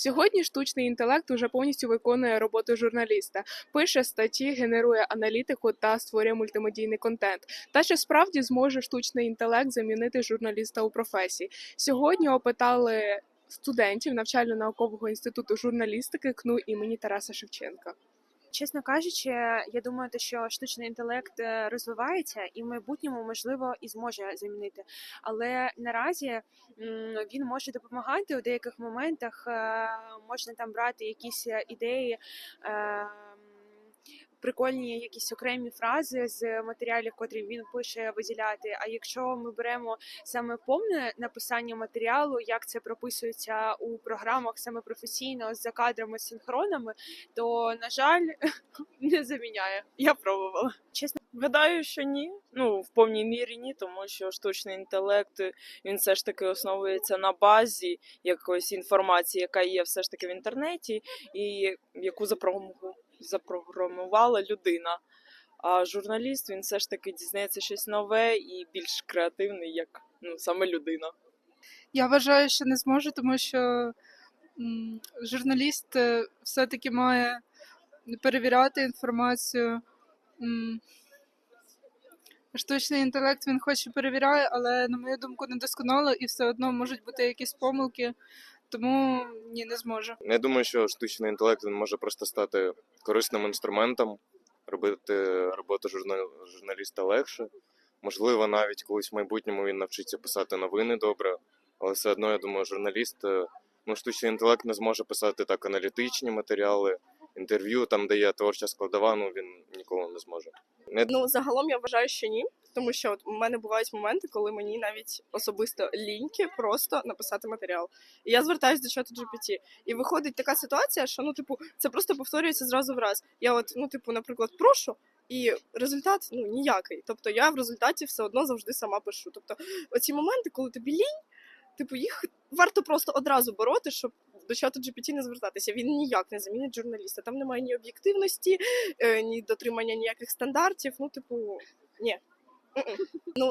Сьогодні штучний інтелект уже повністю виконує роботу журналіста, пише статті, генерує аналітику та створює мультимедійний контент. Та чи справді зможе штучний інтелект замінити журналіста у професії? Сьогодні опитали студентів навчально-наукового інституту журналістики КНУ імені Тараса Шевченка. Чесно кажучи, я думаю, що штучний інтелект е, розвивається і в майбутньому можливо і зможе замінити. Але наразі він може допомагати у деяких моментах. е, Можна там брати якісь е, ідеї. Прикольні якісь окремі фрази з матеріалів, котрі він пише, виділяти. А якщо ми беремо саме повне написання матеріалу, як це прописується у програмах саме професійно з закадрами, з синхронами, то на жаль не заміняє. Я пробувала. Чесно, Гадаю, що ні. Ну, в повній мірі ні, тому що штучний інтелект він все ж таки основується на базі якоїсь інформації, яка є все ж таки в інтернеті, і яку запрограму- запрограмувала людина. А журналіст він все ж таки дізнається щось нове і більш креативний, як ну, саме людина. Я вважаю, що не зможу, тому що журналіст е, все-таки має перевіряти інформацію. Штучний інтелект він хоч і перевіряє, але, на мою думку, недосконало і все одно можуть бути якісь помилки, тому ні, не зможу. Я думаю, що штучний інтелект він може просто стати корисним інструментом, робити роботу журнал- журналіста легше. Можливо, навіть колись в майбутньому він навчиться писати новини добре, але все одно, я думаю, журналіст, е, ну, штучний інтелект не зможе писати так аналітичні матеріали, інтерв'ю, там, де є творча складова, ну він ніколи не зможе. Не Ну, загалом я вважаю, що ні. Тому що от у мене бувають моменти, коли мені навіть особисто ліньки просто написати матеріал. І я звертаюся до чату GPT. І виходить така ситуація, що ну, типу, це просто повторюється зразу в раз. Я от, ну, типу, наприклад, прошу, і результат ну ніякий. Тобто я в результаті все одно завжди сама пишу. Тобто, оці моменти, коли тобі лінь, типу, їх варто просто одразу бороти, щоб до чату GPT не звертатися. Він ніяк не замінить журналіста. Там немає ні об'єктивності, е, ні дотримання ніяких стандартів. Ну, типу, ні. Мгм. Ну,